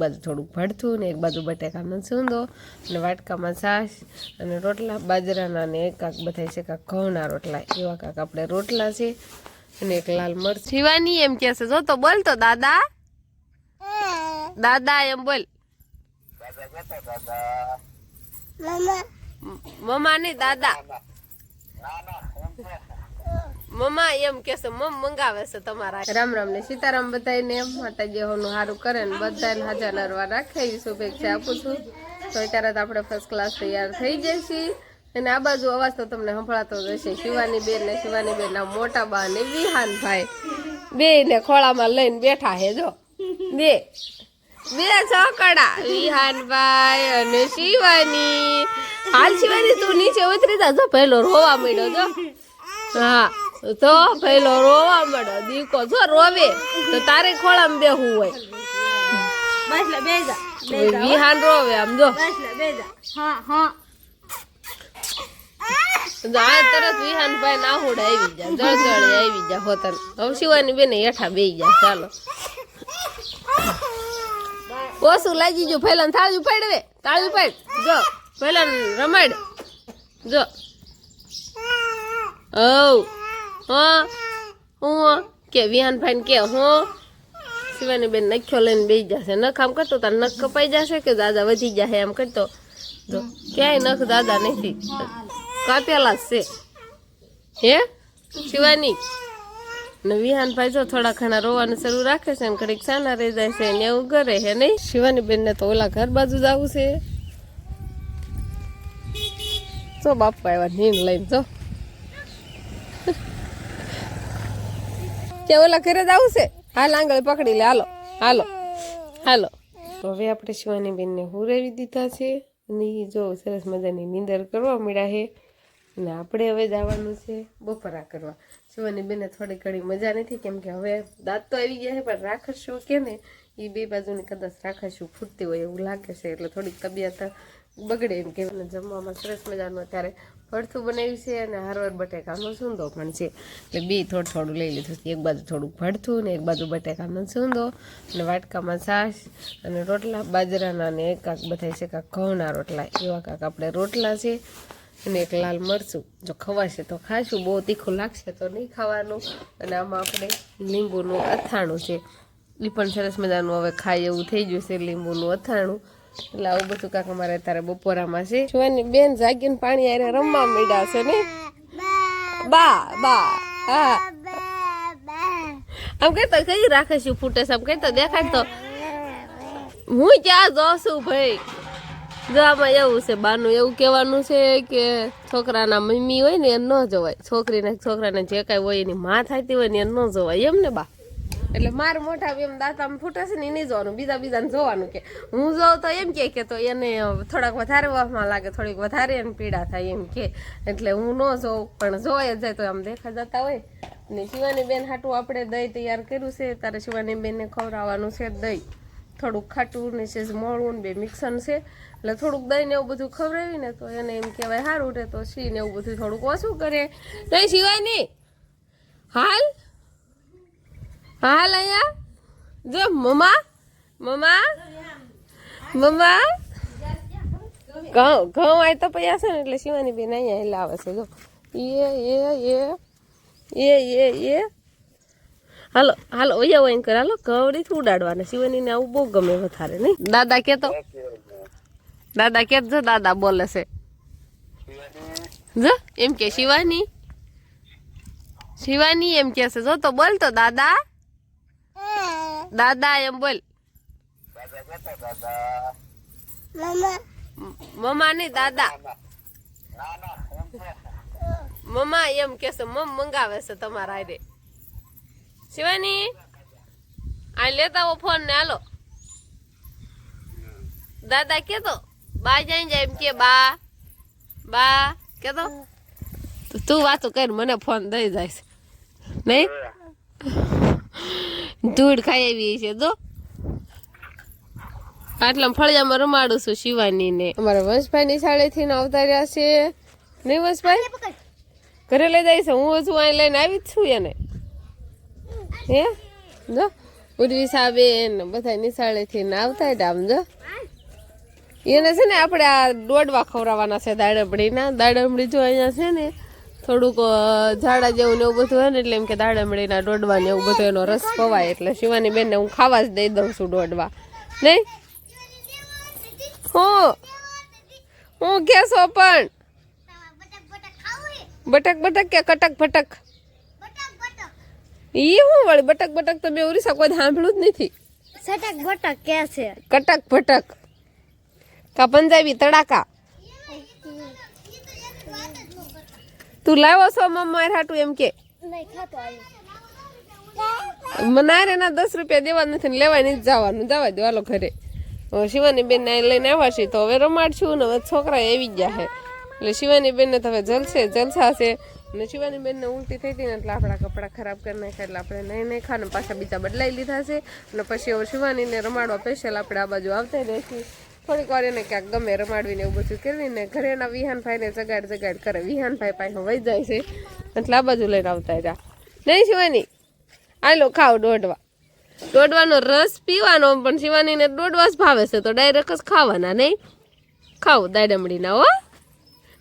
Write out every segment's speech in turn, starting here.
બાજુ થોડુંક ભડથું ને એક બાજુ બટેકાનો સૂંદો અને વાટકામાં છાશ અને રોટલા બાજરાના ને એક કાંક બધા છે કાંક ઘઉંના રોટલા. એવા કાંક આપણે રોટલા છે અને એક લાલ મરચ. શિવાની એમ કે છે જો તો બોલ તો દાદા. દાદા એમ બોલ. મમ્મા. નહીં દાદા. મમ્મા એમ કે છે મમ મંગાવે છે તમારા. રામ રામ ને સીતારામ બધાને માતાજી હોનું સારું કરે ને બધાને હાજર નરવા રાખે શુભેચ્છા આપું છું. તો અત્યારે તો આપણે ફર્સ્ટ ક્લાસ તૈયાર થઈ જઈશી અને આ બાજુ અવાજ તો તમને સંભળાતો જ શિવાની બેન ને શિવાની બેન ના મોટા બા ને વિહાન ભાઈ બે ને ખોળામાં લઈને બેઠા હે જો. બે. બે ચોકડા. વિહાનભાઈ અને શિવાની. હાલ શિવાની તું નીચે ઉતરી જા, જો, પહેલો રોવા માંડ્યો, જો. હા. તો પેલો રોવા માંડ્યો દીકો જો રોવે તો તારે ખોળામાં બેહવું હોય. બસ લે બેજા વિહાન રોવે આમ જો. બસ લે બેજા હા હા. જો આ તરત વિહાનભાઈ નાહુડ આવી જા જળજળે આવી જા હોતન હવે શિવાની બેન હેઠા બેહી જા ચાલો. ઓછું લાગી ગયું પહેલા થાળી પાડવે તાળી પાડ જો પહેલા રમાડ. જો. ઓ હા? હું કે વિહાનભાઈ કે, હું? શિવાની બેન નખ્યો લઈને બેસી જશે. નખ આમ કરતો તાર નખ કપાઈ જશે કે દાદા વધી જશે એમ કરતો? તો ક્યાંય નખ દાદા નથી. કાપેલા છે. હે? શિવાની? ને વિહાનભાઈ જો થોડા ઘણા રોવાનું શરૂ રાખે છે ને ઘડીક સાના રહી જાય છે ને એવું કરે હે નહીં? શિવાની બેન ને તો ઓલા ઘર બાજુ જવું છે. જો બાપા એવા નીંદ લઈને જો. કે ઓલા ઘરે જ આવશે હાલ આંગળે પકડી લે, હાલો હાલો હાલો. તો હવે આપણે શિવાની બેનને હુરાવી દીધા છે અને એ જો સરસ મજાની નીંદર કરવા મળ્યા છે. અને આપણે હવે જવાનું છે બપોરા કરવા. શિવાની બેને થોડી ઘણી મજા નથી, કેમ કે હવે દાંત તો આવી ગયા છે, પણ રાખશું કે ને? એ બે બાજુની કદાચ રાખશું, ફૂટતી હોય એવું લાગે છે, એટલે થોડીક તબિયત બગડે એમ કે જમવામાં સરસ મજાનું અત્યારે ભરથું બનાવ્યું છે અને હારવાર બટેકાનો સૂંદો પણ છે. એટલે બે થોડું થોડું લઈ લીધું એક બાજુ થોડુંક ભરથું ને એક બાજુ બટેકાનો સૂંદો અને વાટકામાં છાશ અને રોટલા, બાજરાના ને એક કાંક બધા છે કાંક ઘઉંના રોટલા. એવા કાંક આપણે રોટલા છે અને એક લાલ મરચું. જો ખવાશે તો ખાશું. બહુ તીખું લાગશે તો નહીં ખાવાનું. અને આમાં આપણે લીંબુનું અથાણું છે. એ પણ સરસ મજાનું હવે ખાય એવું થઈ ગયું છે લીંબુનું અથાણું. એટલે બધું કાંક અમારે અત્યારે બપોરામાં છે. જોવાની બેન જાગીને પાણી આરે રમવા માંડ્યા છે ને. બા બા, હા. આમ કહેતો કઈ રાખે છે ફૂટે છે? આમ કહેતો દેખાડ તો. હું ક્યાં જાઉં છું ભાઈ? જો આમાં એવું છે, બાનું એવું કહેવાનું છે કે છોકરાના મમ્મી હોય ને એ ન જવાય. છોકરીને છોકરાને જે કાંઈ હોય એની માં થતી હોય ને એ ન જવાય. એમ ને બા? એટલે માર મોટા એમ દાંતામાં ફૂટે છે ને એ નહીં જોવાનું. બીજા બીજાને જોવાનું કે હું જોઉં તો એમ કે કે તો એને થોડાક વધારે વહમાં લાગે, થોડીક વધારે એને પીડા થાય એમ કે. એટલે હું ન જોઉં, પણ જોઈ જાય તો આમ દેખા જતા હોય. ને શિવાની બેન હાટું આપણે દહીં તૈયાર કર્યું છે, તારે શિવાની બેનને ખવડાવવાનું છે દહીં. થોડુંક ખાટું ને છે મોળું ને બે મિક્સન છે. એટલે થોડુંક દહીં ને એવું બધું ખવડાવી ને તો એને એમ કહેવાય સારું રહે તો સી ને એવું બધું થોડુંક ઓછું કરે. નહીં નહીં હાલ. હાલ અહીંયા. જો, મમ્મા મમ્મા મમ્મા. ઘઉં ઘઉં આય તો પૈયા છે ને, એટલે શિવાની બેન અહીંયા એટલે આવે છે, જો. એ એ એ એ એ એ હાલો હાલો, ઓયા ઓયા કર, હાલો. કવડી ઉડાડવાના. શિવાની ને આવું બહુ ગમે વધારે, નહીં? દાદા કેતો દાદા કે જો, દાદા બોલે છે. જો, એમ કે શિવાની. શિવાની એમ કે છે. જો, તો બોલ તો, દાદા. દાદા એમ બોલ. મમ્મા નહીં દાદા. મમ્મા એમ કે છે મમ મંગાવે છે તમારા હારે. શિવાની આ લેતા આવો ફોન ને હાલો. દાદા કે તો બા જાય જાય એમ કે બા બા. કે તો તો તું વાતો કર મને ફોન દઈ જાય નહીં? ધૂળ ખાઈ આવી છે તો આટલા ફળિયામાં રમાડું છું શિવાની ને અમારા વંશભાઈ ની શાળેથી ને આવતા રહ્યા છે. નહીં વંશભાઈ? ઘરે લઈ જાય છે. હું હજુ અહીં લઈને આવી જ છું એને. હે? જો. ઉર્વી સાબેન બધા નિશાળેથી ને આવતા આમ, જો. એને છે ને આપણે આ દોડવા ખવડાવવાના છે દાડમડીના. દાડમડી જો અહીંયા છે ને થોડુંક ઝાડા જેવું ને એવું બધું હોય ને એટલે એમ કે દાડામડીના દોડવા ને એવું બધું એનો રસ પવાય એટલે શિવાની બેનને હું ખાવા જ દઈ દઉં છું દોડવા. નહીં? હું? હું કેસો પણ? બટક બટક કે કટક ભટક? ઈ હું વળી બટક બટક તો મેં ઉરીસા કોઈ સાંભળ્યું જ નથી. સટક ભટક કે છે? કટક ભટક. કા પંજાબી તડાકા. તું લાવો છો મમ્મા હાટું એમ કે? મને રે ના દસ રૂપિયા દેવા નથી ને લેવાય નથી જવાનું. જવા દો હાલો ઘરે. શિવાની બેન ને લઈને આવ્યા છે તો હવે રમાડશું ને હવે છોકરા આવી ગયા છે. એટલે શિવાની બેન ને તો હવે જલશે જલસા છે ને શિવાની બેન ને ઉલટી થઈ હતી ને એટલે આપણા કપડાં ખરાબ કરી નાખ્યા એટલે આપણે નહીં નહીં ખાને પાછા બીજા બદલાઈ લીધા છે. અને પછી હવે શિવાનીને રમાડવા સ્પેશિયલ આપણે આ બાજુ આવતા રહીશું થોડીક વાર એને ક્યાંક ગમે રમાડવીને એવું બધું કરવીને ઘરેના વિહાનભાઈને જગાડ જગાડ કરે. વિહાનભાઈ પાસે વહી જાય છે. એટલે આ બાજુ લઈને આવતા જા નહીં શિવાની આલો ખાવ દોડવા. દોડવાનો રસ પીવાનો, પણ શિવાનીને દોડવા જ ભાવે છે, તો ડાયરેક્ટ જ ખાવાના, નહીં? ખાવ દાડમડીના, હો.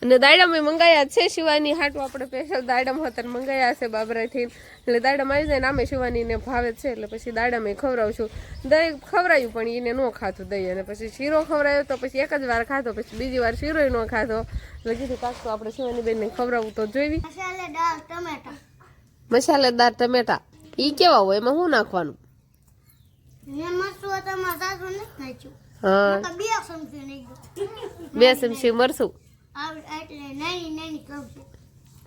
અને દાડમ એ મંગાયા છે શિવાની હાટું. આપણે સ્પેશિયલ દાડમ હતા મંગાયા છે બાબરાથી. એટલે દાડમ આવી જાય ને આમે શિવાનીને ભાવે છે એટલે પછી દાડમ એ ખવડાવશું દહીં ખવડાયું પણ એને ન ખાતું દહીં. અને પછી શીરો ખવડાયો તો પછી એક જ વાર ખાતો પછી બીજી વાર શીરો ન ખાતો એટલે કીધું કાક આપણે શિવાની બેનને ખવડાવવું તો જોઈવી. ટમેટા. મસાલેદાર ટમેટા. ઈ કેવા હોય? એમાં શું નાખવાનું? હા. બે ચમચી મરશું મરસું એટલે નાની નાની ચમચી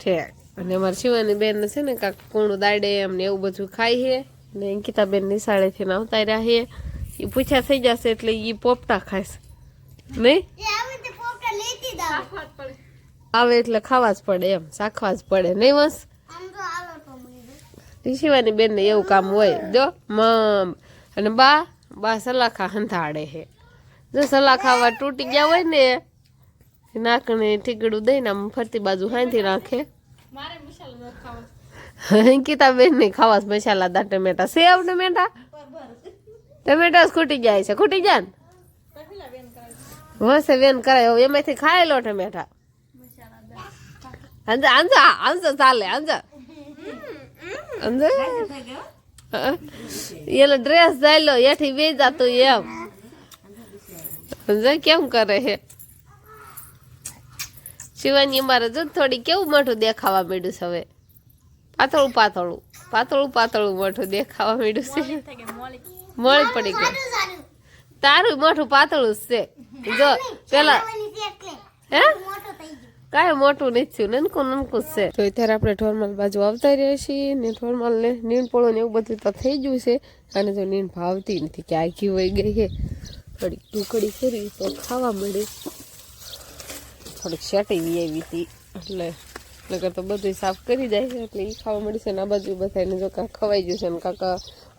ઠેક અને અમારે શિવાની બેન છે ને કાંક કૂણું દાડે એમ ને એવું બધું ખાય છે. ને અંકિતા બેન નિશાળેથી ને આવતા રહ્યા છે. એ પૂછ્યા થઈ જશે એટલે એ પોપટા ખાઈશ નહીં? એ આવી રીતે પોપટા લેતી દાવ આવે. એટલે ખાવા જ પડે એમ. શાખવા જ પડે. નહીં વસ આમ તો આલો તો મને શિવાની બેન ને એવું કામ હોય. જો મમ. અને બા બા સલાખા હંથાડે છે. જો સલાખાવા તૂટી ગયા હોય ને નાકને ઠીકડું દઈને આમ ફરતી બાજુ હાંથી રાખે. અંકિતા બેન ને ખાવા. મસાલાદાર ટમેટા. સેવ ટમેટા? ટમેટા જ ખૂટી જાય છે. ખૂટી જાય ને હશે વેન કરાય. હવે એમાંથી ખાઈ લો ટમેટા. અંજા અંજા અંજા ચાલે અંજા અંજા એનો ડ્રેસ જાયલો એથી બે જાતું એમ. સમજાય કેમ કરે છે શિવાની અમારે જો થોડી કેવું મોટું દેખાવા માંડ્યું છે હવે. પાતળું પાતળું. પાતળું પાતળું મોટું દેખાવા માંડ્યું છે. મળી પડી ગયું તારું મોટું પાતળું જ છે. જો પેલા હે? કાંઈ મોટું નથી થયું. નનકું નનકું છે. તો અત્યારે આપણે ઠોરમાલ બાજુ આવતા રહ્યા છીએ ને ઢોરમાલ ને નીણ પોળો ને એવું બધું તો થઈ ગયું છે. અને જો નીણ ભાવતી નથી. કે ઘી વહી ગઈ છે. થોડીક ટુકડી કરી તો ખાવા મળી. થોડીક શેટી વી આવી હતી. એટલે નગર તો બધું સાફ કરી જાય છે, એટલે એ ખાવા મળી છે ને આ બાજુ બધાને જો કાંક ખવાઈ ગયું છે ને કાંક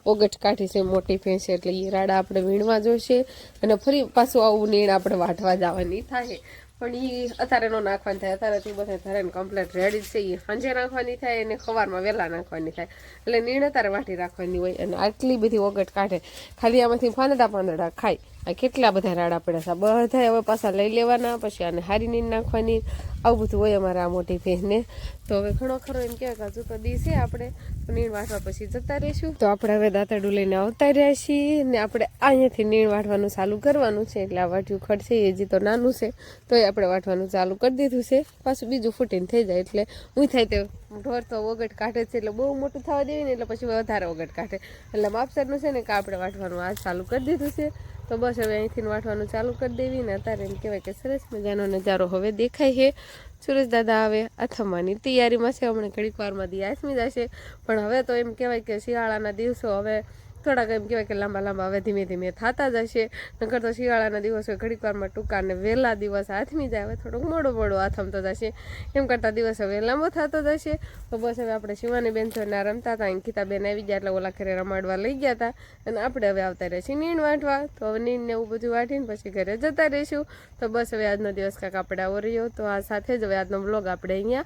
ઓગટ કાઢી છે, મોટી ભેંસ એટલે એ રાડા આપણે વીણવા જોઈશે અને ફરી પાછું આવું નીણ આપણે વાટવા જવાની થાય. પણ એ અત્યારે નો નાખવાની થાય અત્યારેથી બધા ધરાઈને કમ્પ્લેટ રેડી છે એ સાંજે નાખવાની થાય અને ખવારમાં વહેલા નાખવાની થાય. એટલે નીણ અત્યારે વાટી રાખવાની હોય અને આટલી બધી ઓગટ કાઢે. ખાલી આમાંથી પાંદડા પાંદડા ખાય. આ કેટલા બધા રાડા પડ્યા છે? બધા હવે પાછા લઈ લેવાના, પછી આને હારી નીંદ નાખવાની. આવું બધું હોય અમારા આ મોટી બહેનને તો હવે ઘણો ખરો એમ કહેવાય કે હજુ તો દી છે આપણે નીણ વાટવા પછી જતા રહીશું. તો આપણે હવે દાંતરડું લઈને આવતા રહ્યા છીએ ને આપણે અહીંયાથી નીણ વાટવાનું ચાલુ કરવાનું છે. એટલે આ વાટ્યું ખડ છે, એ જે તો નાનું છે. તો એ આપણે વાટવાનું ચાલુ કરી દીધું છે. પાછું બીજું ફૂટીને થઈ જાય. એટલે હું થાય તે ઢોર તો ઓગટ કાઢે છે, એટલે બહુ મોટું થવા દેવી ને એટલે પછી વધારે ઓગટ કાઢે. એટલે માપસરનું છે ને કે આપણે વાટવાનું આ ચાલુ કરી દીધું છે. તો બસ હવે અહીંથી વાટવાનું ચાલુ કરી દેવી ને અત્યારે એમ કહેવાય કે સરસ મજાનો નજારો હવે દેખાય છે. સુરેશ દાદા હવે અથમવાની તૈયારીમાં છે. હમણાં ઘડીક વારમાં દી આસમી જશે. પણ હવે તો એમ કહેવાય કે શિયાળાના દિવસો હવે થોડાક એમ કહેવાય કે લાંબા લાંબા હવે ધીમે ધીમે થતા જશે. નકર તો શિયાળાના દિવસો ઘડીક વારમાં ટૂંકા ને વહેલા દિવસ હાથમી જાય, હવે થોડુંક મોડો મોડો આથમતો જશે. એમ કરતાં દિવસ હવે લાંબો થતો જશે. તો બસ હવે આપણે શિવાની બેન ના રમતા હતા અંકિતા બેન આવી ગયા એટલે ઓલા ઘરે રમાડવા લઈ ગયા હતા. અને આપણે હવે આવતા રહીશું નીણ વાંટવા તો હવે નીણ ને એવું બધું વાંટીને પછી ઘરે જતા રહીશું. તો બસ હવે આજનો દિવસ કાંક આપણે આવો રહ્યો. તો આ સાથે જ હવે આજનો બ્લોગ આપણે અહીંયા